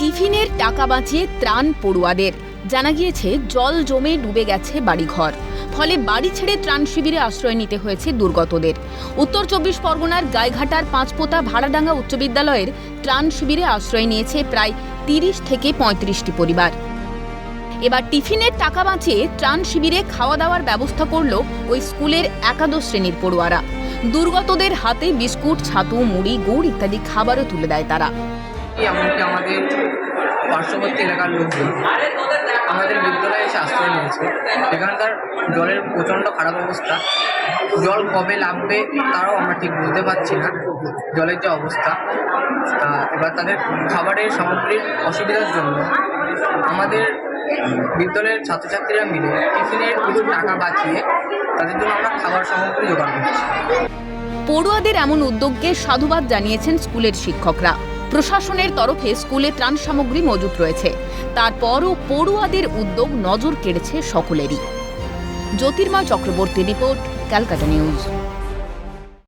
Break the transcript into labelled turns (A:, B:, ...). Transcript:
A: টিফিনের টাকা বাঁচিয়ে ত্রাণ পড়ুয়াদের। জানা গিয়েছে, জল জমে ডুবে গেছে বাড়িঘর। ফলে বাড়ি ছেড়ে ত্রাণ শিবিরে আশ্রয় নিতে হয়েছে দুর্গতদের। উত্তর চব্বিশ পরগনার গাইঘাটার পাঁচপোতা ভাড়াডাঙ্গা উচ্চ বিদ্যালয়ের ত্রাণ শিবিরে আশ্রয় নিয়েছে প্রায় তিরিশ থেকে পঁয়ত্রিশটি পরিবার। এবার টিফিনের টাকা বাঁচিয়ে ত্রাণ শিবিরে খাওয়া দাওয়ার ব্যবস্থা করল ওই স্কুলের একাদশ শ্রেণির পড়ুয়ারা। দুর্গতদের হাতে বিস্কুট, ছাতু, মুড়ি, গুড় ইত্যাদি খাবারও তুলে দেয় তারা।
B: আমাদের পার্শ্ববর্তী এলাকার লোকজন আমাদের বিদ্যালয়ে এসে আশ্রয় নিয়েছে। এখানকার জলের প্রচণ্ড খারাপ অবস্থা। জল কবে লাগবে তারাও আমরা ঠিক বুঝতে পারছি না, জলের যে অবস্থা। এবার তাদের খাবারের সামগ্রীর অসুবিধার জন্য আমাদের বিদ্যালয়ের ছাত্রছাত্রীরা মিলে টিফিনের কিছু টাকা বাঁচিয়ে তাদের জন্য আমরা খাবার সামগ্রী জোগাড় করছি।
A: পড়ুয়াদের এমন উদ্যোগকে সাধুবাদ জানিয়েছেন স্কুলের শিক্ষকরা। প্রশাসনের তরফে স্কুলে ত্রাণ সামগ্রী মজুত রয়েছে। তারপরও পড়ুয়াদের উদ্যোগ নজর কেড়েছে সকলেরই। Jyotirmoy Chakraborty report, Calcutta news.